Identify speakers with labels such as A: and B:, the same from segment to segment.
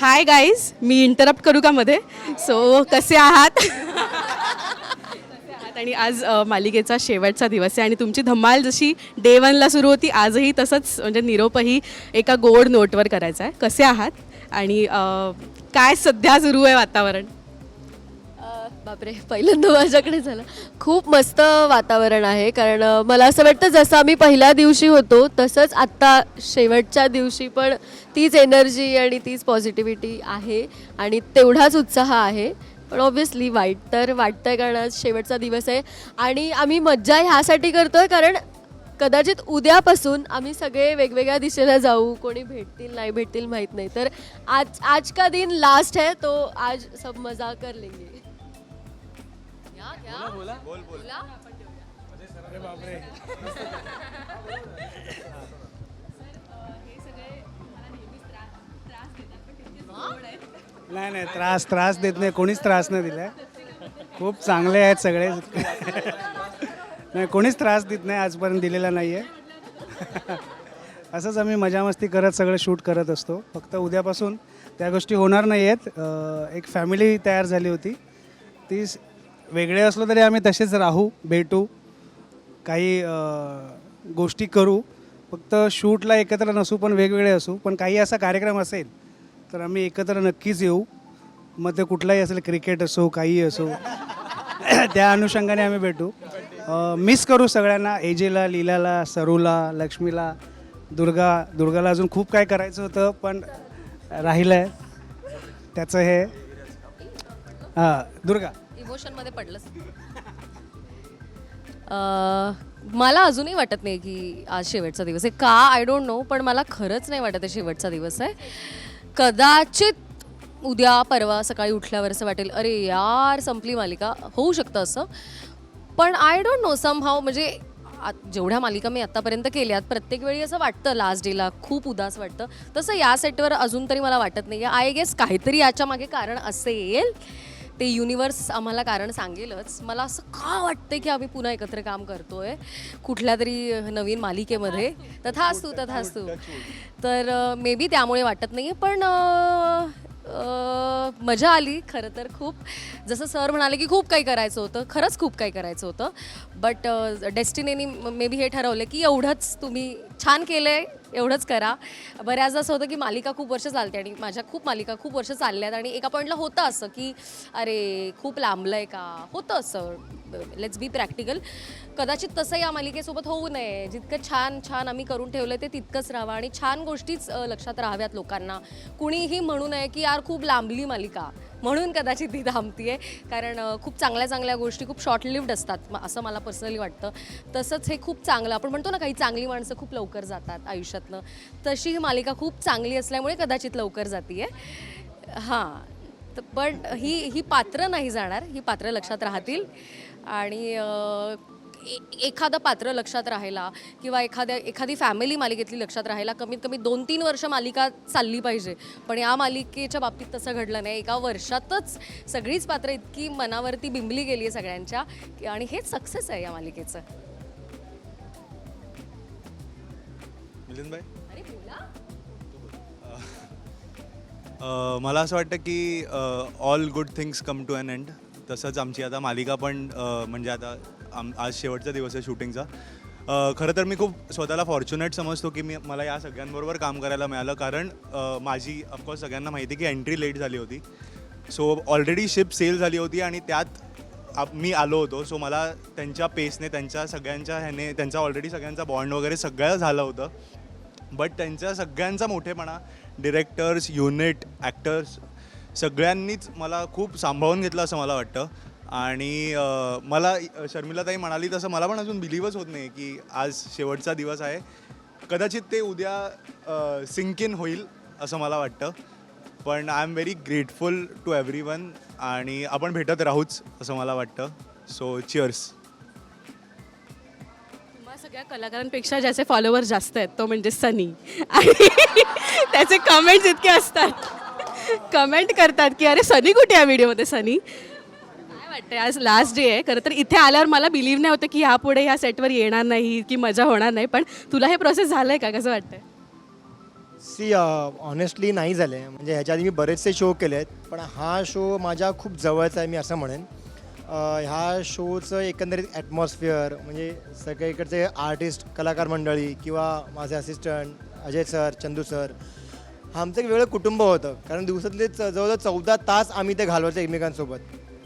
A: Hi guys मी interrupt करू का मध्ये? सो कसे आहात? आणि आज मालिकेचा शेवटचा दिवस आहे आणि तुमची धमाल जशी डे वनला सुरू होती आजही तसंच म्हणजे निरोपही एका गोड नोटवर करायचा आहे. कसे आहात? आणि काय सध्या सुरू आहे वातावरण?
B: बापरे पहिल्यांदा माझ्याकडे झालं. खूप मस्त वातावरण आहे कारण मला असं वाटतं जसं आम्ही पहिल्या दिवशी होतो तसंच आत्ता शेवटच्या दिवशी पण तीच एनर्जी आणि तीच पॉझिटिव्हिटी आहे आणि तेवढाच उत्साह आहे. पण ऑब्व्हियसली वाईट तर वाटतंय कारण आज शेवटचा दिवस आहे आणि आम्ही मज्जा ह्यासाठी करतोय कारण कदाचित उद्यापासून आम्ही सगळे वेगवेगळ्या दिशेला जाऊ कोणी भेटतील नाही भेटतील माहीत नाही. तर आज आज का दिन लास्ट है तो आज सब मजा कर लेंगे. क्या क्या बोला. बोला
C: नाही नाही त्रास त्रास देत नाही. कोणीच त्रास नाही दिलाय. खूप चांगले आहेत सगळे. नाही कोणीच त्रास देत नाही. आजपर्यंत दिलेला नाही आहे असंच आम्ही मजा मस्ती करत सगळं शूट करत असतो. फक्त उद्यापासून त्या गोष्टी होणार नाही आहेत एक फॅमिली तयार झाली होती. ती वेगळे असलो तरी आम्ही तसेच राहू भेटू काही गोष्टी करू. फक्त शूटला एकत्र नसू पण वेगवेगळे असू. पण काही असा कार्यक्रम असेल तर आम्ही एकत्र नक्कीच येऊ. मग ते कुठलाही असेल क्रिकेट असो काही असो त्या अनुषंगाने आम्ही भेटू. मिस करू सगळ्यांना. एजेला लीलाला सरूला लक्ष्मीला दुर्गा. दुर्गाला अजून खूप काय करायचं होतं पण राहिलं आहे त्याचं हे. हां दुर्गा.
B: इमोशनमध्ये पडलंच मला अजूनही वाटत नाही की आज शेवटचा दिवस आहे. का? आय डोंट नो पण मला खरंच नाही वाटत आहे शेवटचा दिवस आहे. कदाचित उद्या परवा सकाळी उठल्यावर असं वाटेल अरे यार संपली मालिका. होऊ शकतं असं. पण I don't know somehow म्हणजे जेवढ्या मालिका मी आत्तापर्यंत केल्यात प्रत्येक वेळी असं वाटतं लास्ट डेला खूप उदास वाटतं. तसं या सेटवर अजून तरी मला वाटत नाही आय गेस काहीतरी याच्या मागे कारण असेल. ते युनिवर्स आम्हाला कारण सांगेलच. मला असं का वाटतंय की आम्ही पुन्हा एकत्र काम करतोय? कुठल्या तरी नवीन मालिकेमध्ये. तथास्तू तथास्तू. तर मे बी त्यामुळे वाटत नाही पण मजा आली खरं तर खूप. जसं सर म्हणाले की खूप काही करायचं होतं खरंच खूप काही करायचं होतं. बट डेस्टिनीनी मे बी हे ठरवलं की एवढंच तुम्ही छान केलं आहे एवढंच करा. बऱ्याचदा असं होतं की मालिका खूप वर्ष चालते आणि माझ्या खूप मालिका खूप वर्ष चालल्यात आणि एका पॉईंटला होतं असं की अरे खूप लांबलं आहे का? होतं असं. लेट्स बी प्रॅक्टिकल कदाचित तसं या मालिकेसोबत होऊ नये. जितकं छान छान आम्ही करून ठेवलं ते तितकंच राहावं आणि छान गोष्टीच लक्षात राहाव्यात लोकांना. कुणीही म्हणू नये की यार खूप लांबली मालिका. म्हणून कदाचित ती थांबतीये. कारण खूप चांगल्या चांगल्या गोष्टी खूप शॉर्ट लिव्ड असतात म- असं मला पर्सनली वाटतं. तसंच हे खूप चांगलं आपण म्हणतो ना काही चांगली माणसं खूप लवकर जातात आयुष्यातनं. तशी ही मालिका खूप चांगली असल्यामुळे कदाचित लवकर जातीये. हां पण ही ही पात्र नाही जाणार ही पात्र लक्षात राहतील. आणि एखादं पात्र लक्षात राहायला किंवा एखाद्या एखादी फॅमिली मालिकेतली लक्षात राहायला कमीत कमी दोन तीन वर्ष मालिका चालली पाहिजे. पण या मालिकेच्या बाबतीत तसं घडलं नाही. एका वर्षातच सगळीच पात्र इतकी मनावरती बिंबली गेली आहे सगळ्यांच्या. की- आणि हेच सक्सेस आहे या मालिकेचं. अरे बोला.
D: मला असं वाटतं की all good things come to an end तसंच आमची आता मालिका पण म्हणजे आता आम आज शेवटचा दिवस आहे शूटिंगचा. अ, खरं तर मी खूप स्वतःला फॉर्च्युनेट समजतो की मी मला या सगळ्यांबरोबर काम करायला मिळालं. कारण अ, माझी ऑफकोर्स सगळ्यांना माहिती आहे की एंट्री लेट झाली होती. सो ऑलरेडी शिप सेल झाली होती आणि त्यात आप मी आलो होतो. सो मला त्यांच्या पेसने त्यांच्या सगळ्यांच्या ह्याने त्यांचा ऑलरेडी सगळ्यांचा बॉन्ड वगैरे सगळं झालं होतं. बट त्यांच्या सगळ्यांचा मोठेपणा डिरेक्टर्स युनिट ॲक्टर्स सगळ्यांनीच मला खूप सांभाळून घेतलं असं मला वाटतं. आणि मला शर्मिलाताई म्हणाली तसं मला पण अजून बिलीवच होत नाही की आज शेवटचा दिवस आहे. कदाचित ते उद्या सिंक इन होईल असं मला वाटतं. पण I am very grateful to everyone आणि आपण भेटत राहूच असं मला वाटतं. सो चिअर्स
A: सगळ्या कलाकारांपेक्षा ज्याचे फॉलोअर जास्त आहेत तो म्हणजे सनी. आणि त्याचे कमेंट्स इतके असतात. कमेंट करतात की अरे सनी कुठे या व्हिडिओमध्ये सनी? वाटतंय. आज लास्ट डे आहे. खरं तर इथे आल्यावर मला बिलीव्ह नाही होतं की ह्यापुढे ह्या सेटवर येणार नाही की मजा होणार नाही. पण तुला हे प्रोसेस झालं आहे का? कसं वाटतंय?
E: सी ऑनेस्टली uh, नाही झाले म्हणजे ह्याच्या आधी मी बरेचसे शो केले आहेत. पण हा शो माझ्या खूप जवळचा आहे मी असं म्हणेन. अ, ह्या शोचं एकंदरीत ॲटमॉस्फिअर म्हणजे सगळीकडचे आर्टिस्ट कलाकार मंडळी किंवा माझे assistant Ajay sir Chandu sir आमचं एक वेगळं कुटुंब होतं. कारण दिवसातले च- जवळजवळ चौदा तास आम्ही ते घालवायचो एकमेकांसोबत.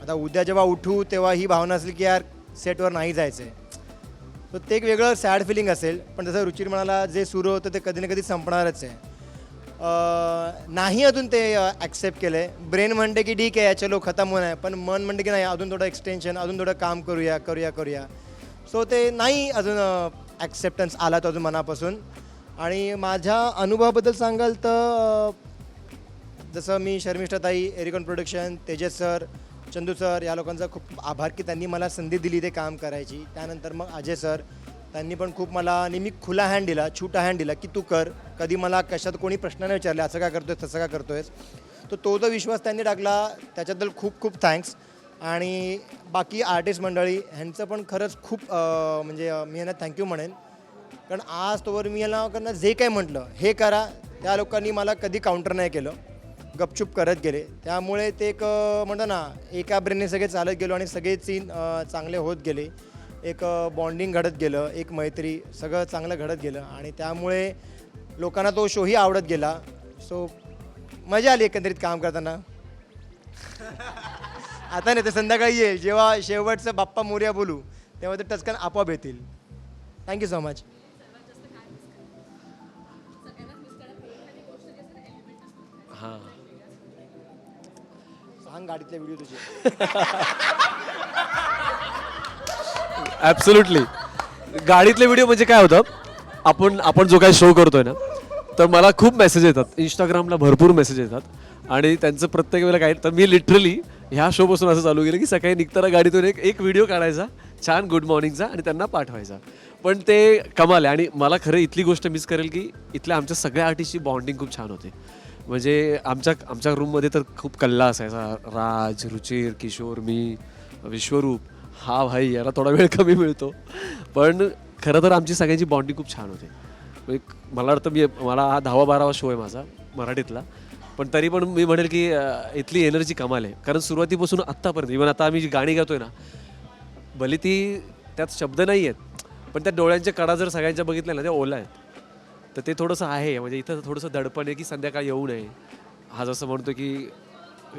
E: आता उद्या जेव्हा उठू तेव्हा ही भावना असेल की यार सेटवर नाही जायचं आहे तर ते एक वेगळं सॅड फिलिंग असेल पण जसं रुचिर म्हणाला जे सुरू होतं ते कधी ना कधी संपणारच आहे. नाही अजून ते ॲक्सेप्ट केलं आहे ब्रेन म्हणते की ठीक आहे चलो खतम होणार आहे पण मन म्हणते की नाही अजून थोडं एक्सटेन्शन अजून थोडं काम करूया करूया करूया. सो ते नाही अजून ॲक्सेप्टन्स आला तो अजून मनापासून. आणि माझ्या अनुभवाबद्दल सांगाल तर जसं मी शर्मिष्ठाताई Ericon production Tejas sir Chandu sir या लोकांचा खूप आभार की त्यांनी मला संधी दिली ते काम करायची. त्यानंतर मग अजय सर त्यांनी पण खूप मला नेहमी खुला हँड दिला छोटा हँड दिला की तू कर. कधी मला कशात कोणी प्रश्न नाही विचारले असं का करतोय तसं का करतोयस. तर तो जो विश्वास त्यांनी टाकला त्याच्याबद्दल खूप खूप थँक्स आणि बाकी आर्टिस्ट मंडळी ह्यांचं पण खरंच खूप म्हणजे मी यांना थँक्यू म्हणेन. कारण आज तोवर मी यांना जे काही म्हटलं हे करा. त्या लोकांनी मला कधी काउंटर नाही केलं. गपचूप करत गेले. त्यामुळे ते एक म्हणतो ना एका ब्रेनने सगळे चालत गेलो आणि सगळे सीन चांगले होत गेले. एक बॉन्डिंग घडत गेलं एक मैत्री सगळं चांगलं घडत गेलं आणि त्यामुळे लोकांना तो शोही आवडत गेला. सो मजा आली एकंदरीत काम करताना. आता नाही ते संध्याकाळी येईल जेव्हा शेवटचं बाप्पा मोर्या बोलू तेव्हा ते टचकन आपोआप येतील. थँक्यू सो मच
F: हां.
E: सांग गाडीतले व्हिडिओ तुझे.
F: ॲब्सोल्युटली गाडीतले व्हिडिओ म्हणजे काय होतं? आपण आपण जो काही शो करतोय ना तर मला खूप मेसेज येतात. इंस्टाग्रामला भरपूर मेसेज येतात. आणि त्यांचं प्रत्येक वेळेला काय तर मी लिटरली ह्या शोपासून असं चालू केलं की सकाळी निघताना गाडीतून एक एक व्हिडिओ काढायचा छान गुड मॉर्निंगचा आणि त्यांना पाठवायचा. पण ते कमाल आहे. आणि मला खरं इथली गोष्ट मिस करेल की इथल्या आमच्या सगळ्या आर्टिस्टची बॉन्डिंग खूप छान होते. म्हणजे आमच्या आमच्या रूममध्ये तर खूप कल्ला असायचा. राज रुचिर किशोर मी विश्वरूप हा भाई याला थोडा वेळ कमी मिळतो. पण खरं तर आमची सगळ्यांची बॉन्डिंग खूप छान होते. म्हणजे मला वाटतं मी मला हा दहावा बारावा शो आहे माझा मराठीतला. पण तरी पण मी म्हणेल की इथली एनर्जी कमाल आहे. कारण सुरुवातीपासून आत्तापर्यंत इव्हन आता आम्ही जी गाणी गातोय ना भले ती त्यात शब्द नाही आहेत पण त्या डोळ्यांच्या कडा जर सगळ्यांच्या बघितल्या ना त्या ओला आहेत. तर ते थोडंसं आहे. म्हणजे इथं थोडंसं दडपण आहे की संध्याकाळी येऊ नये. हा जसं म्हणतो की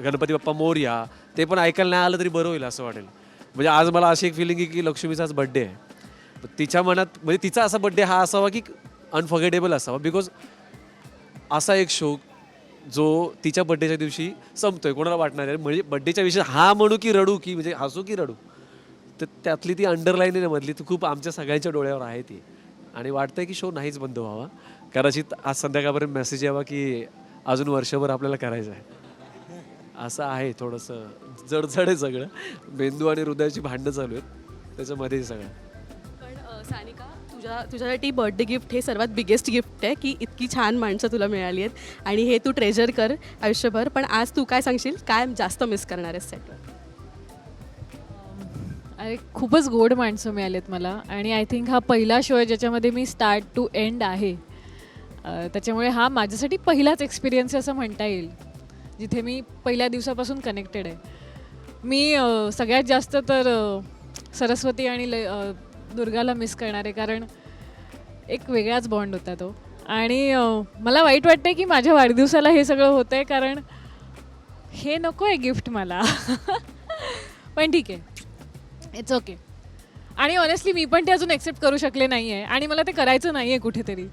F: गणपती बाप्पा मोर्या ते पण ऐकायला नाही आलं तरी बरं होईल असं वाटेल. म्हणजे आज मला अशी एक फिलिंग आहे की लक्ष्मीचाच बड्डे आहे. तिच्या मनात म्हणजे तिचा असा बड्डे हा असावा की अनफॉर्गेटेबल असावा. बिकॉज असा एक शो जो तिच्या बड्डेच्या दिवशी संपतोय. कोणाला वाटणार आहे म्हणजे बड्डेच्या विषयी हा म्हणू की रडू की म्हणजे हसू की रडू. तर त्यातली ती अंडरलाईन आहे ना मधली ती खूप आमच्या सगळ्यांच्या डोळ्यावर आहे ती. आणि वाटतंय की शो नाहीच बंद व्हावा. कदाचित आज संध्याकाळपर्यंत मेसेज यावा की अजून वर्षभर आपल्याला करायचं आहे. असं आहे थोडंसं. जडजड आहे सगळं. मेंदू आणि हृदयाची भांडणं चालू आहेत. त्याच्यामध्ये सगळं.
A: पण सानिका तुझ्या तुझ्यासाठी बर्थडे गिफ्ट हे सर्वात बिगेस्ट गिफ्ट आहे की इतकी छान माणसं तुला मिळाली आहेत. आणि हे तू ट्रेजर कर आयुष्यभर. पण आज तू काय सांगशील? काय जास्त मिस करणार आहेस सेटवर
G: अरे खूपच गोड माणसं मिळालेत मला. आणि आय थिंक हा पहिला शो आहे ज्याच्यामध्ये मी स्टार्ट टू एंड आहे. त्याच्यामुळे हा माझ्यासाठी पहिलाच एक्सपिरियन्स असं म्हणता येईल. जिथे मी पहिल्या दिवसापासून कनेक्टेड आहे. मी सगळ्यात जास्त तर सरस्वती आणि ल दुर्गाला मिस करणार आहे. कारण एक वेगळाच बॉन्ड होता तो. आणि मला वाईट वाटतं की माझ्या वाढदिवसाला हे सगळं होतं आहे कारण हे नको आहे गिफ्ट मला. पण ठीक आहे. इट्स ओके आणि ऑनेस्टली मी पण ते अजून एक्सेप्ट करू शकले नाही आहे आणि मला ते करायचं नाही आहे कुठेतरी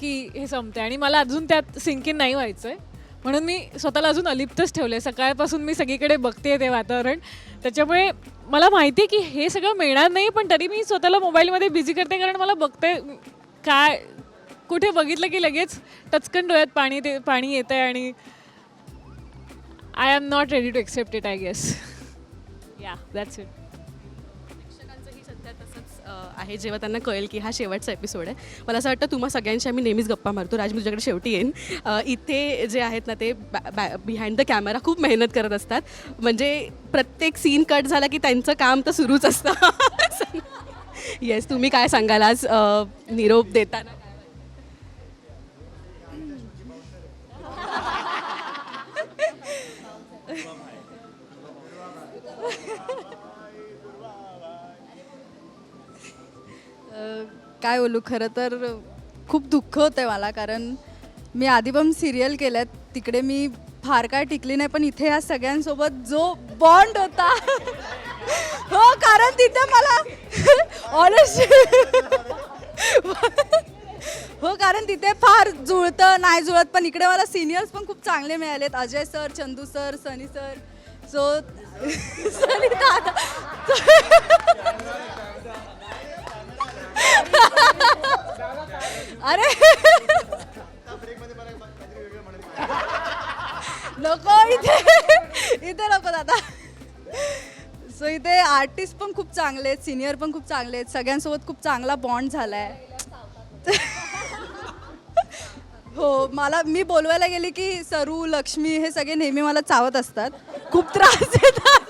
G: की हे संपते आणि मला अजून त्यात सिंकिन नाही व्हायचं आहे म्हणून मी स्वतःला अजून अलिप्तच ठेवलं आहे सकाळपासून मी सगळीकडे बघते ते वातावरण. त्याच्यामुळे मला माहिती आहे की हे सगळं मिळणार नाही पण तरी मी स्वतःला मोबाईलमध्ये बिझी करते कारण मला बघते काय कुठे बघितलं की लगेच टचकन डोळ्यात पाणी ते पाणी येतं आहे आणि I am not ready to accept it I guess yeah that's it
A: आहे जेव्हा त्यांना कळेल की हा शेवटचा एपिसोड आहे. मला असं वाटतं तुम्हा सगळ्यांशी आम्ही नेहमीच गप्पा मारतो. राज तुझ्याकडे शेवटी येईन. इथे जे आहेत ना ते बिहाइंड द कॅमेरा खूप मेहनत करत असतात. म्हणजे प्रत्येक सीन कट झाला की त्यांचं काम तर सुरूच असतं. येस तुम्ही काय सांगाल आज? निरोप देताना?
H: काय बोलू खरं तर खूप दुःख होतं आहे मला कारण मी आधी पण सिरियल केल्यात तिकडे मी फार काय टिकली नाही पण इथे या सगळ्यांसोबत जो बॉन्ड होता. हो कारण तिथे मला ऑनेस्ट हो कारण तिथे फार जुळतं नाही जुळत पण इकडे मला सिनियर्स पण खूप चांगले मिळालेत. Ajay sir Chandu sir Sunny sir so Sunny दादा. अरे. नको इथे. इथे नको दादा. सो इथे आर्टिस्ट पण खूप चांगले आहेत सिनियर पण खूप चांगले आहेत. सगळ्यांसोबत खूप चांगला बॉन्ड झाला आहे हो मला मी बोलवायला गेली की सरू लक्ष्मी हे सगळे नेहमी मला चावत असतात. खूप त्रास देतात.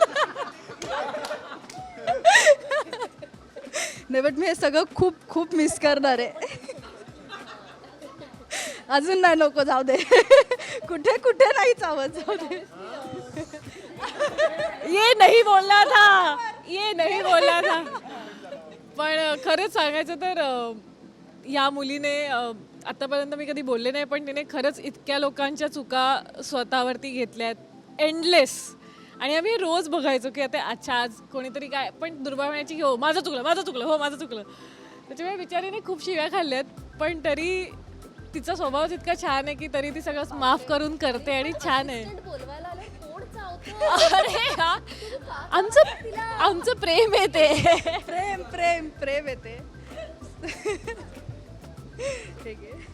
H: नाही बट मी हे सगळं खूप खूप मिस करणार आहे. अजून नाही नको जाऊ दे. कुठे कुठे नाही चावत जाऊ दे.
G: ये नाही बोलला था ये नाही बोलला था पण खरंच सांगायचं तर अ, या मुलीने अ, आतापर्यंत मी कधी बोलले नाही पण तिने खरंच इतक्या लोकांच्या चुका स्वतःवरती घेतल्या आहेत एंडलेस आणि आम्ही रोज बघायचो की आता अच्छा आज कोणीतरी काय पण दुर्बा म्हणायची की हो माझं चुकलं माझं चुकलं हो माझं चुकलं. त्याच्यामुळे बिचारीने खूप शिव्या खाल्ल्यात पण तरी तिचा स्वभावच इतका छान आहे की तरी ती सगळं माफ करून करते आणि छान आहे. अरे हा, आमचं आमचं प्रेम आहे ते
H: प्रेम प्रेम प्रेम येते. ठीक आहे.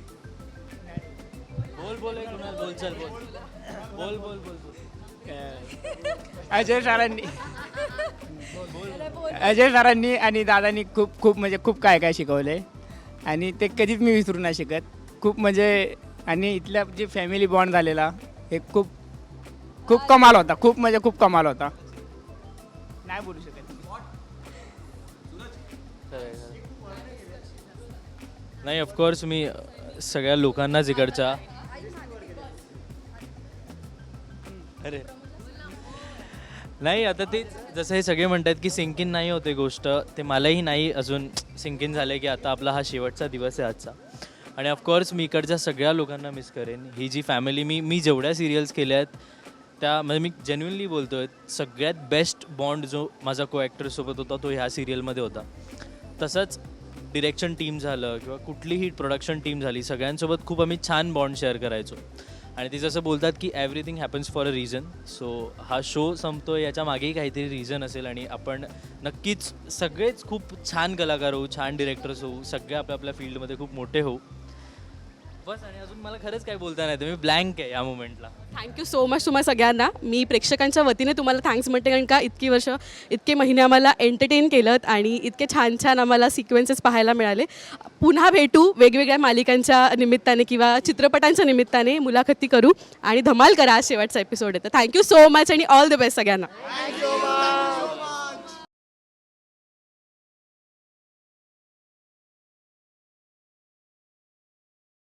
I: अजय सरांनी अजय सरांनी आणि दादांनी खूप खूप म्हणजे खूप काय काय शिकवले आणि ते कधीच मी विसरू नाही शकत. खूप म्हणजे आणि इथल्या जे फॅमिली बॉन्ड झालेला हे खूप खूप कमाल होता. खूप म्हणजे खूप कमाल होता. नाही बोलू शकत
J: नाही ऑफकोर्स मी सगळ्या लोकांनाच इकडच्या अरे. नाही आता ते जसं हे सगळे म्हणतात की सिंकिन नाही होते गोष्ट ते मलाही नाही अजून सिंकिन झालं की आता आपला हा शेवटचा दिवस आहे आजचा. आणि ऑफकोर्स मी इकडच्या सगळ्या लोकांना मिस करेन. ही जी फॅमिली मी मी जेवढ्या सिरियल्स केल्या आहेत त्या म्हणजे मी जेन्युनली बोलतो आहे सगळ्यात बेस्ट बॉन्ड जो माझा को ॲक्टरसोबत होता तो ह्या सिरियलमध्ये होता. तसंच डिरेक्शन टीम झालं किंवा कुठलीही प्रोडक्शन टीम झाली सगळ्यांसोबत खूप आम्ही छान बॉन्ड शेअर करायचो. आणि ते जसं बोलतात की everything happens for a reason so हा शो संपतो याच्या मागेही काहीतरी रिझन असेल आणि आपण नक्कीच सगळेच खूप छान कलाकार होऊ छान डिरेक्टर्स होऊ सगळे आपल्या आपल्या फील्डमध्ये खूप मोठे होऊ. बस आणि अजून मला खरंच काय बोलता नाही मी ब्लँक आहे या मोमेंटला
A: थँक्यू सो मच तुम्हाला सगळ्यांना. मी प्रेक्षकांच्या वतीने तुम्हाला थँक्स म्हणते कारण का इतकी वर्ष इतके महिने आम्हाला एंटरटेन केलं आणि इतके छान छान आम्हाला सिक्वेन्सेस पाहायला मिळाले. पुन्हा भेटू वेगवेगळ्या मालिकांच्या निमित्ताने किंवा चित्रपटांच्या निमित्ताने मुलाखती करू. आणि धमाल करा आज शेवटचा एपिसोड येतं थँक्यू सो मच आणि ऑल द बेस्ट सगळ्यांना.